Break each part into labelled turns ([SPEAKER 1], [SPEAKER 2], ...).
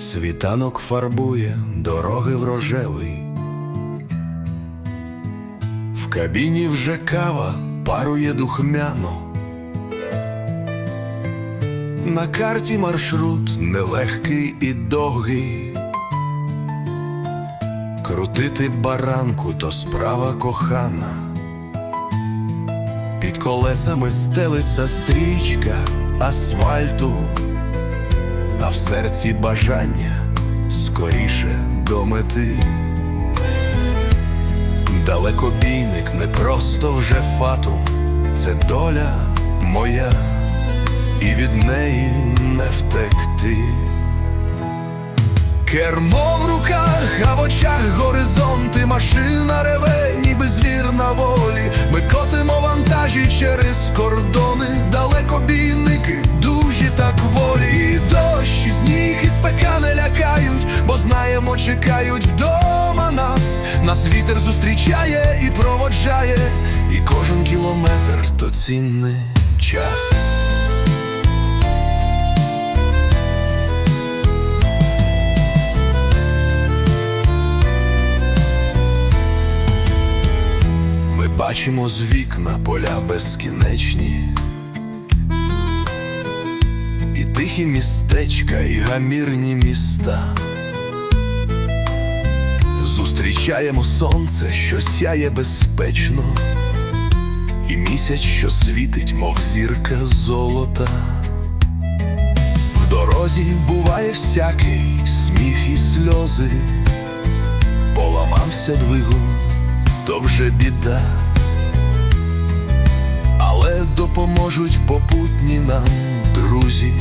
[SPEAKER 1] Світанок фарбує дороги в рожевий. В кабіні вже кава парує духмяно. На карті маршрут нелегкий і довгий. Крутити баранку то справа кохана. Під колесами стелиться стрічка асфальту, а в серці бажання скоріше до мети. Далекобійник не просто вже фатум, це доля моя, і від неї не втекти. Кермо в руках, а в очах горизонти, машина реве, ніби звір на волі. Ми котимо вантажі через чекають вдома нас. Нас вітер зустрічає і проводжає, і кожен кілометр то цінний час. Ми бачимо з вікна поля безкінечні, і тихі містечка, і гамірні міста. Зустрічаємо сонце, що сяє безпечно, і місяць, що світить, мов зірка золота. В дорозі буває всякий сміх і сльози, поламався двигун то вже біда, але допоможуть попутні нам друзі,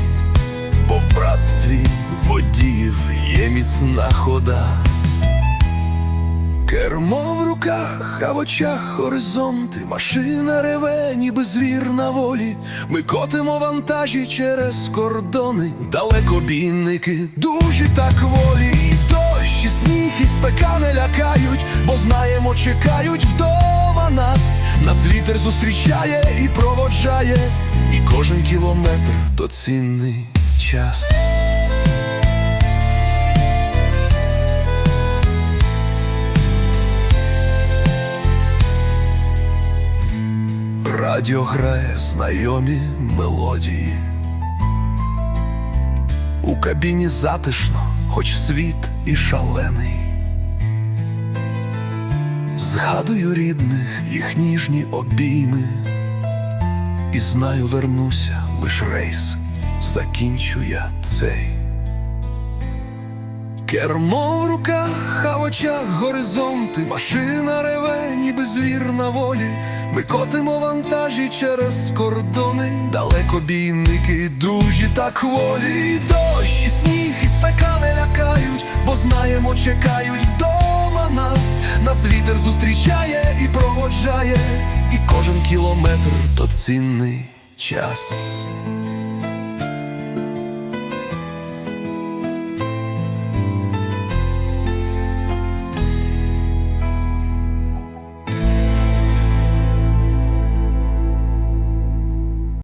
[SPEAKER 1] бо в братстві водіїв є міцна хода. Кермо в руках, а в очах горизонти, машина реве, ніби звір на волі. Ми котимо вантажі через кордони, далекобійники, дужі та кволі. І дощ, і сніг, і спека не лякають, бо знаємо, чекають вдома нас. Нас вітер зустрічає і проводжає, і кожен кілометр то цінний час. Радіо грає знайомі мелодії. У кабіні затишно, хоч світ і шалений. Згадую рідних, їх ніжні обійми, і знаю, вернуся, лиш рейс, закінчу я цей. Кермо в руках, а в очах горизонти, машина реве, ніби звір на волі. Ми котимо вантажі через кордони, далекобійники, дужі та хволі. І дощ, і сніг, і спека не лякають, бо знаємо, чекають вдома нас. Нас вітер зустрічає і проводжає, і кожен кілометр то цінний час.